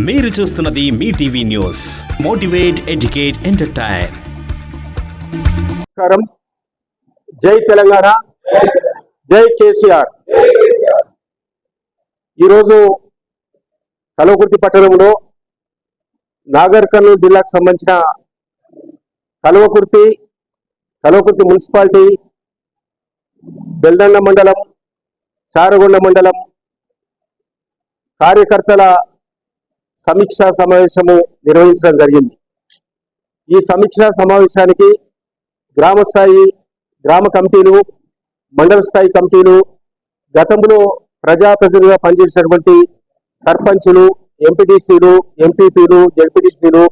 మీరు చూస్తున్నది మీ TV news. Motivate educate entertain. నమస్కారం. జై తెలంగాణ. జై కేసీఆర్. ఈరోజు కలవకుర్తి పట్టణంలో నాగర్ కర్నూలు జిల్లాకు సంబంధించిన కలవకుర్తి కలవకుర్తి మున్సిపాలిటీ బెల్దండ మండలం చారగొండ మండలం కార్యకర్తల సమీక్షా సమావేశము నిర్వహించడం జరిగింది. ఈ సమీక్షా సమావేశానికి గ్రామ స్థాయి గ్రామ కమిటీలు మండల స్థాయి కమిటీలు గతంలో ప్రజాప్రతినిధిగా పనిచేసినటువంటి సర్పంచులు ఎంపీటీసీలు ఎంపీపీలు జడ్పీటీసీలు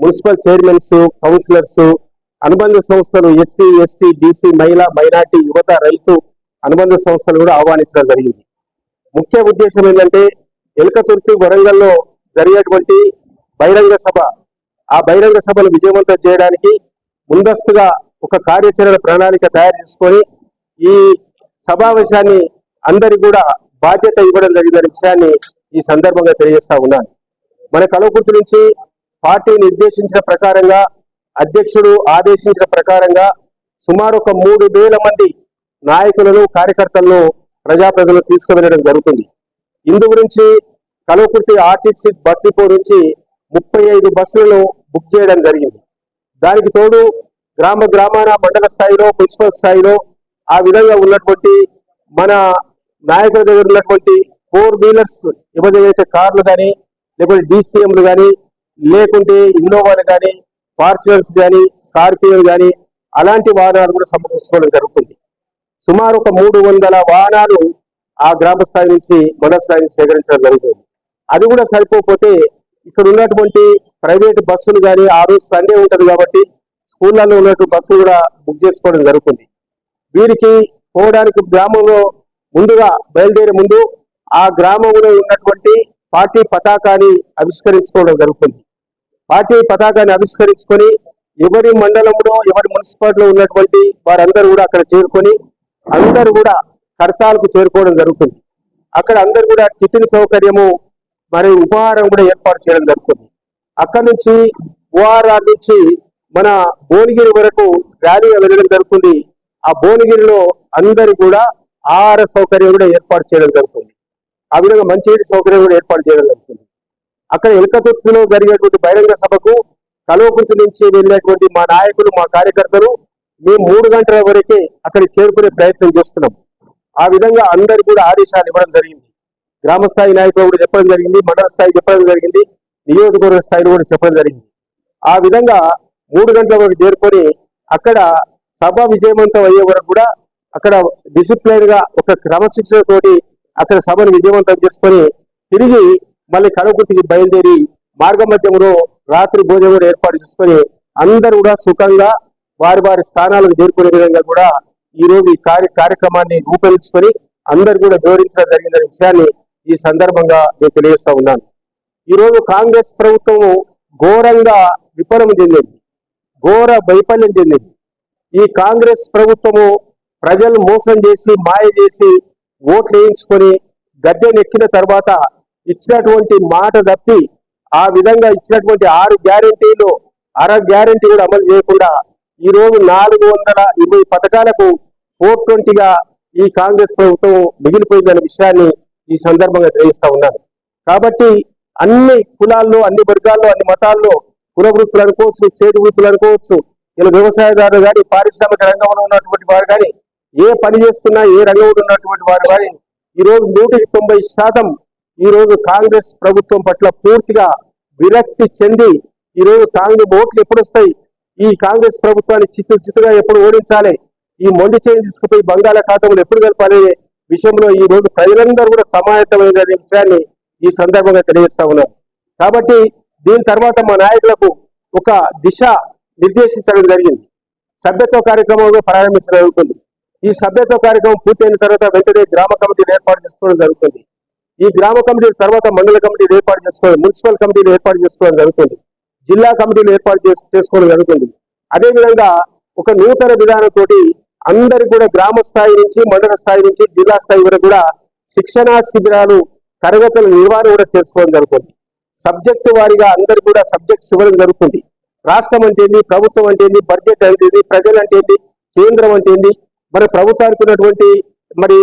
మున్సిపల్ చైర్మన్స్ కౌన్సిలర్స్ అనుబంధ సంస్థలు ఎస్సీ ఎస్టీ బీసీ మహిళా మైనార్టీ యువత రైతు అనుబంధ సంస్థలు కూడా ఆహ్వానించడం జరిగింది. ముఖ్య ఉద్దేశం ఏంటంటే ఎలకతుర్తి వరంగల్లో జరిగేటువంటి బహిరంగ సభ. ఆ బహిరంగ సభను విజయవంతం చేయడానికి ముందస్తుగా ఒక కార్యాచరణ ప్రణాళిక తయారు చేసుకొని ఈ సమావేశాన్ని అందరికి కూడా బాధ్యత ఇవ్వడం జరిగిన విషయాన్ని ఈ సందర్భంగా తెలియజేస్తా ఉన్నాను. మన కలవకుర్తి నుంచి పార్టీ నిర్దేశించిన ప్రకారంగా అధ్యక్షుడు ఆదేశించిన ప్రకారంగా సుమారు ఒక మూడు వేల మంది నాయకులను కార్యకర్తలను ప్రజాప్రతినిధులు తీసుకువెళ్ళడం జరుగుతుంది. ఇందు గురించి కలవకుర్తి ఆర్టీసీ బస్ డిపో నుంచి ముప్పై ఐదు బస్సులను బుక్ చేయడం జరిగింది. దానికి తోడు గ్రామ గ్రామాన మండల స్థాయిలో మున్సిపల్ స్థాయిలో ఆ విధంగా ఉన్నటువంటి మన నాయకుల దగ్గర ఉన్నటువంటి ఫోర్ వీలర్స్ ఎవరైతే కార్లు కానీ లేకుంటే డీసీఎంలు కానీ లేకుంటే ఇన్నోవాలు కానీ ఫార్చునర్స్ కానీ స్కార్పియోలు కానీ అలాంటి వాహనాలు కూడా సమకూర్చుకోవడం జరుగుతుంది. సుమారు ఒక మూడు వందల వాహనాలు ఆ గ్రామ స్థాయి నుంచి మండల స్థాయి సేకరించడం జరుగుతుంది. అది కూడా సరిపోకపోతే ఇక్కడ ఉన్నటువంటి ప్రైవేట్ బస్సులు కానీ ఆ రోజు సండే ఉంటుంది కాబట్టి స్కూళ్ళల్లో ఉన్నటువంటి బస్సులు కూడా బుక్ చేసుకోవడం జరుగుతుంది. వీరికి పోవడానికి గ్రామంలో ముందుగా బయలుదేరే ముందు ఆ గ్రామంలో ఉన్నటువంటి పార్టీ పతాకాన్ని ఆవిష్కరించుకోవడం జరుగుతుంది. పార్టీ పతాకాన్ని ఆవిష్కరించుకొని ఎవరి మండలంలో ఎవరి మున్సిపాలిటీలో ఉన్నటువంటి వారందరూ కూడా అక్కడ చేరుకొని అందరూ కూడా కర్తాలకు చేరుకోవడం జరుగుతుంది. అక్కడ అందరు కూడా టిఫిన్ సౌకర్యము మరి ఉపహారం కూడా ఏర్పాటు చేయడం జరుగుతుంది. అక్కడ నుంచి ఓఆర్ఆర్ నుంచి మన భువనగిరి వరకు ర్యాలీగా వెళ్ళడం జరుగుతుంది. ఆ భువనగిరిలో అందరు కూడా ఆహార సౌకర్యం కూడా ఏర్పాటు చేయడం జరుగుతుంది. ఆ విధంగా మంచినీటి సౌకర్యం కూడా ఏర్పాటు చేయడం జరుగుతుంది. అక్కడ ఎలకతుర్తిలో జరిగేటువంటి బహిరంగ సభకు కలువకుర్తి నుంచి వెళ్ళేటువంటి మా నాయకులు మా కార్యకర్తలు మేము మూడు గంటల వరకే అక్కడికి చేరుకునే ప్రయత్నం చేస్తున్నాం. ఆ విధంగా అందరికి కూడా ఆదేశాలు ఇవ్వడం జరిగింది. గ్రామ స్థాయి నాయకులు కూడా చెప్పడం జరిగింది మండల స్థాయి చెప్పడం జరిగింది నియోజకవర్గ స్థాయిలో కూడా చెప్పడం జరిగింది. ఆ విధంగా మూడు గంటల వరకు చేరుకొని అక్కడ సభ విజయవంతం అయ్యే వరకు కూడా అక్కడ డిసిప్లైన్గా ఒక క్రమశిక్షణ తోటి అక్కడ సభను విజయవంతం చేసుకొని తిరిగి మళ్ళీ కడగుర్తికి బయలుదేరి మార్గ మధ్యంలో రాత్రి భోజనం కూడా ఏర్పాటు చేసుకొని అందరూ కూడా సుఖంగా వారి వారి స్థానాలకు చేరుకునే విధంగా కూడా ఈ రోజు ఈ కార్య కార్యక్రమాన్ని రూపొందించుకొని అందరు కూడా వివరించడం జరిగిందనే విషయాన్ని ఈ సందర్భంగా నేను తెలియజేస్తా ఉన్నాను. ఈరోజు కాంగ్రెస్ ప్రభుత్వం ఘోరంగా విఫలం చెందింది. ఘోర వైఫల్యం చెందింది. ఈ కాంగ్రెస్ ప్రభుత్వము ప్రజలు మోసం చేసి మాయ చేసి ఓట్లు వేయించుకొని గద్దెనెక్కిన తర్వాత ఇచ్చినటువంటి మాట తప్పి ఆ విధంగా ఇచ్చినటువంటి ఆరు గ్యారెంటీలు అర గ్యారంటీ కూడా అమలు చేయకుండా ఈరోజు నాలుగు వందల ఇరవై పథకాలకు ఫోర్ ట్వంటీగా ఈ కాంగ్రెస్ ప్రభుత్వం మిగిలిపోయిందనే విషయాన్ని ఈ సందర్భంగా గ్రహిస్తూ ఉన్నాను. కాబట్టి అన్ని కులాల్లో అన్ని వర్గాల్లో అన్ని మతాల్లో కుల వృత్తులు అనుకోవచ్చు చేతి వృత్తులు అనుకోవచ్చు ఇలా వ్యవసాయదారులు కానీ పారిశ్రామిక రంగంలో ఉన్నటువంటి వారు కానీ ఏ పని చేస్తున్నా ఏ రంగంలో ఉన్నటువంటి వారు కానీ ఈరోజు నూటికి తొంభై శాతం ఈరోజు కాంగ్రెస్ ప్రభుత్వం పట్ల పూర్తిగా విరక్తి చెంది ఈ రోజు కాంగ్రెస్ ఓట్లు ఎప్పుడు వస్తాయి ఈ కాంగ్రెస్ ప్రభుత్వాన్ని చిత్తు చిత్తుగా ఎప్పుడు ఓడించాలి? ఈ మొండి చేయి తీసుకుపోయి బంగాళాఖాతంలో ఎప్పుడు గెలపాలి విషయంలో ఈ రోజు ప్రజలందరూ కూడా సమాయత్తమైన విషయాన్ని ఈ సందర్భంగా తెలియజేస్తా ఉన్నారు కాబట్టి దీని తర్వాత మా నాయకులకు ఒక దిశ నిర్దేశించడం జరిగింది. సభ్యత్వ కార్యక్రమంలో ప్రారంభించడం జరుగుతుంది. ఈ సభ్యత్వ కార్యక్రమం పూర్తయిన తర్వాత వెంటనే గ్రామ కమిటీలు ఏర్పాటు చేసుకోవడం జరుగుతుంది. ఈ గ్రామ కమిటీల తర్వాత మండల కమిటీలు ఏర్పాటు చేసుకోవడం మున్సిపల్ కమిటీలు ఏర్పాటు చేసుకోవడం జరుగుతుంది. జిల్లా కమిటీలు ఏర్పాటు చేసుకోవడం జరుగుతుంది. అదేవిధంగా ఒక నూతన విధానంతో అందరు కూడా గ్రామ స్థాయి నుంచి మండల స్థాయి నుంచి జిల్లా స్థాయి వరకు కూడా శిక్షణా శిబిరాలు తరగతుల నిర్వహణ కూడా చేసుకోవడం జరుగుతుంది. సబ్జెక్టు వారిగా అందరు కూడా సబ్జెక్ట్స్ ఇవ్వడం జరుగుతుంది. రాష్ట్రం అంటే ఏంది? ప్రభుత్వం అంటే ఏంది? బడ్జెట్ అంటే ఏంది? ప్రజలు అంటే ఏంది? కేంద్రం అంటే ఏంది? మరి ప్రభుత్వానికి ఉన్నటువంటి మరి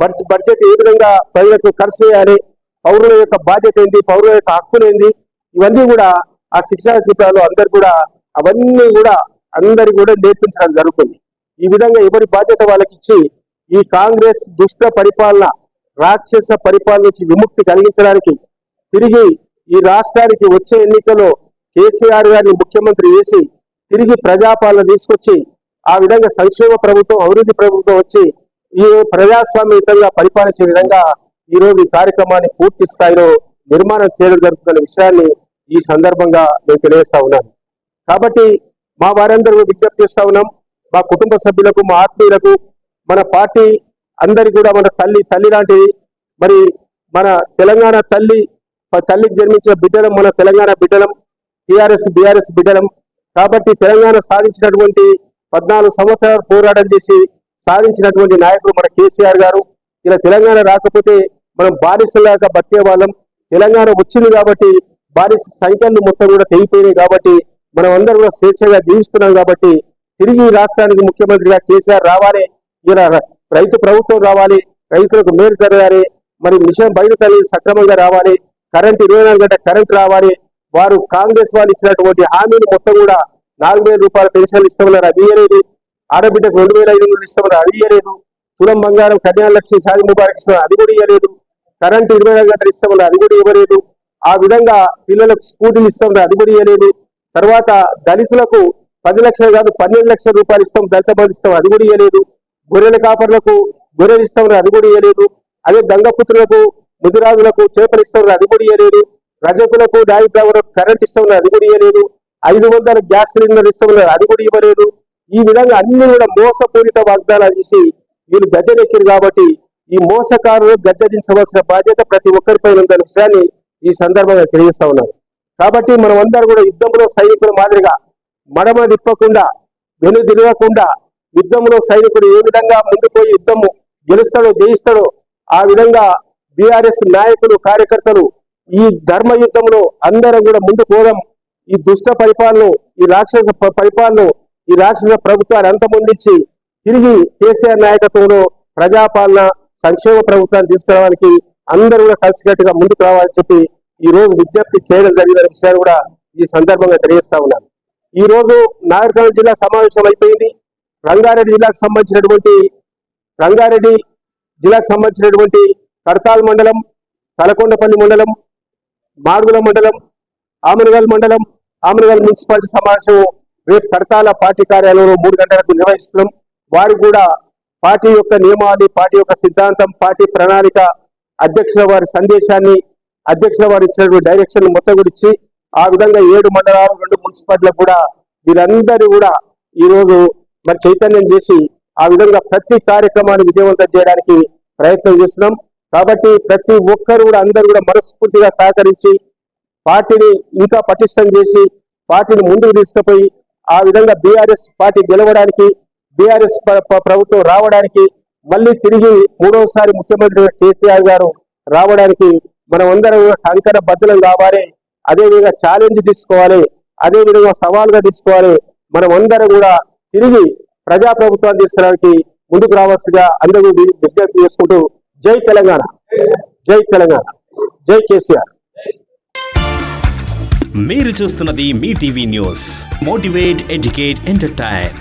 బడ్- బడ్జెట్ ఏ విధంగా ప్రజలకు ఖర్చు చేయాలి? పౌరుల యొక్క బాధ్యత ఏంది? పౌరుల యొక్క హక్కులేంది ఇవన్నీ కూడా ఆ శిక్షణ శిబిరాలు అందరు కూడా అవన్నీ కూడా అందరు కూడా నేర్పించడం జరుగుతుంది. ఈ విధంగా ఎవరి బాధ్యత వాళ్ళకి ఇచ్చి ఈ కాంగ్రెస్ దుష్ట పరిపాలన రాక్షస పరిపాలన నుంచి విముక్తి కలిగించడానికి తిరిగి ఈ రాష్ట్రానికి వచ్చే ఎన్నికల్లో కేసీఆర్ గారిని ముఖ్యమంత్రి వేసి తిరిగి ప్రజాపాలన తీసుకొచ్చి ఆ విధంగా సంక్షేమ ప్రభుత్వం అభివృద్ధి ప్రభుత్వం వచ్చి ఈ ప్రజాస్వామ్యయుతంగా పరిపాలించే విధంగా ఈ రోజు ఈ కార్యక్రమాన్ని పూర్తి స్థాయిలో నిర్మాణం చేయడం జరుగుతున్న విషయాన్ని ఈ సందర్భంగా నేను తెలియజేస్తా ఉన్నాను. కాబట్టి మా వారందరూ విజ్ఞప్తి చేస్తా ఉన్నాం. మా కుటుంబ సభ్యులకు మా ఆత్మీయులకు మన పార్టీ అందరి కూడా మన తల్లి తల్లి లాంటిది. మరి మన తెలంగాణ తల్లి తల్లికి జన్మించిన బిడ్డలం మన తెలంగాణ బిడ్డలం టిఆర్ఎస్ బిఆర్ఎస్ బిడ్డలం. కాబట్టి తెలంగాణ సాధించినటువంటి పద్నాలుగు సంవత్సరాలు పోరాటం చేసి సాధించినటువంటి నాయకుడు మన కేసీఆర్ గారు. ఇలా తెలంగాణ రాకపోతే మనం బానిసలాగా బతికే వాళ్ళం. తెలంగాణ వచ్చింది కాబట్టి బానిస సంఖ్యలు మొత్తం కూడా తెగిపోయినాయి కాబట్టి మనం అందరూ కూడా స్వేచ్ఛగా జీవిస్తున్నాం కాబట్టి తిరిగి రాష్ట్రానికి ముఖ్యమంత్రిగా కేసీఆర్ రావాలి ఇలా రైతు ప్రభుత్వం రావాలి రైతులకు మేలు జరగాలి మరి మిషన్ బయట సక్రమంగా రావాలి కరెంట్ ఇరవై నాలుగు గంటల కరెంట్ రావాలి వారు కాంగ్రెస్ వాళ్ళు ఇచ్చినటువంటి హామీలు మొత్తం కూడా నాలుగు వేల రూపాయల పెన్షన్లు ఇస్తామన్నారు? అది ఇయ్యలేదు ఆడబిడ్డకు రెండు వేల ఐదు వందలు ఇస్తామన్నారు? అది ఇయ్యలేదు తులం బంగారం కళ్యాణ లక్ష్మి షాది ముబారక్ ఇస్తున్నారు అది కూడా ఇవ్వలేదు కరెంట్ ఇరవై నాలుగు గంటలు ఇస్తామన్నారు? అది కూడా ఇవ్వలేదు. ఆ విధంగా పిల్లలకు స్కూటీలు ఇస్తామన్నారు? అది కూడా ఇవ్వలేదు తర్వాత దళితులకు పది లక్షలు కాదు పన్నెండు లక్షల రూపాయలు ఇస్తాం దళిత బంధు ఇస్తాం అది కూడా ఇవ్వలేదు గొర్రెల కాపర్లకు గొర్రెలు ఇస్తాం అది కూడా ఇవ్వలేదు అదే గంగపుత్రులకు ముదిరాజులకు చేపలు ఇస్తాం అది కూడా ఇవ్వలేదు రజకులకు డాయి డ్రైవర్లకు కరెంట్ ఇస్తాం అది కూడా ఇవ్వలేదు ఐదు వందల గ్యాస్ సిలిండర్ ఇస్తాం అది కూడా ఇవ్వలేదు. ఈ విధంగా అన్ని కూడా మోసపూరిత వాగ్దానాలు చేసి వీళ్ళు గద్దెనెక్కిరు కాబట్టి ఈ మోసకారులు గద్దెదించవలసిన బాధ్యత ప్రతి ఒక్కరిపై ఉందన్న విషయాన్ని ఈ సందర్భంగా తెలియజేస్తా ఉన్నారు కాబట్టి మనం అందరూ కూడా యుద్ధంలో సైనికుల మాదిరిగా మడమ తిప్పకుండా వెను తిరగకుండా యుద్ధంలో సైనికుడు ఏ విధంగా ముందుపోయి యుద్ధము గెలుస్తాడో జయిస్తాడో ఆ విధంగా బీఆర్ఎస్ నాయకులు కార్యకర్తలు ఈ ధర్మ యుద్ధంలో అందరం కూడా ముందు పోదాం. ఈ దుష్ట పరిపాలన ఈ రాక్షస పరిపాలన ఈ రాక్షస ప్రభుత్వాన్ని అంతమొందించి తిరిగి కేసీఆర్ నాయకత్వంలో ప్రజాపాలన సంక్షేమ ప్రభుత్వాన్ని తీసుకురావడానికి అందరూ కూడా కలిసికట్టుగా ముందుకు రావాలని చెప్పి ఈ రోజు విజ్ఞప్తి చేయడం జరిగిన విషయాన్ని కూడా ఈ సందర్భంగా తెలియజేస్తా ఉన్నాను. ఈ రోజు నాగరికల్ జిల్లా సమావేశం అయిపోయింది. రంగారెడ్డి జిల్లాకు సంబంధించినటువంటి రంగారెడ్డి జిల్లాకు సంబంధించినటువంటి కడతాల్ మండలం తలకొండపల్లి మండలం మాడుగుల మండలం ఆమనగల్ మండలం ఆమనగల్ మున్సిపాలిటీ సమావేశం రేపు కడతాల పార్టీ కార్యాలయంలో మూడు గంటలకు నిర్వహిస్తున్నాం. వారు కూడా పార్టీ యొక్క నియమాలు పార్టీ యొక్క సిద్ధాంతం పార్టీ ప్రణాళిక అధ్యక్షుల వారి సందేశాన్ని అధ్యక్షుల వారు ఇచ్చినటువంటి డైరెక్షన్ మొత్తం గురించి ఆ విధంగా ఏడు మండలాలు రెండు మున్సిపాలిటీలకు కూడా వీరందరూ కూడా ఈరోజు మరి చైతన్యం చేసి ఆ విధంగా ప్రతి కార్యక్రమాన్ని విజయవంతం చేయడానికి ప్రయత్నం చేస్తున్నాం. కాబట్టి ప్రతి ఒక్కరు కూడా అందరూ కూడా మనస్ఫూర్తిగా సహకరించి పార్టీని ఇంకా పటిష్టం చేసి పార్టీని ముందుకు తీసుకుపోయి ఆ విధంగా బీఆర్ఎస్ పార్టీ గెలవడానికి బీఆర్ఎస్ ప్రభుత్వం రావడానికి మళ్ళీ తిరిగి మూడోసారి ముఖ్యమంత్రి కేసీఆర్ గారు రావడానికి మనం అందరం కంకర బద్దలం కావాలి. అదేవిధంగా ఛాలెంజ్ తీసుకోవాలి అదే విధంగా సవాల్గా తీసుకోవాలి. మనం అందరం కూడా తిరిగి ప్రజా ప్రభుత్వాన్ని తీసుకురావడానికి ముందుకు రావాల్సిగా అందరూ విజ్ఞప్తి చేసుకుంటూ జై తెలంగాణ. జై తెలంగాణ. జై కేసీఆర్. మీరు చూస్తున్నది మీ TV news. Motivate educate entertain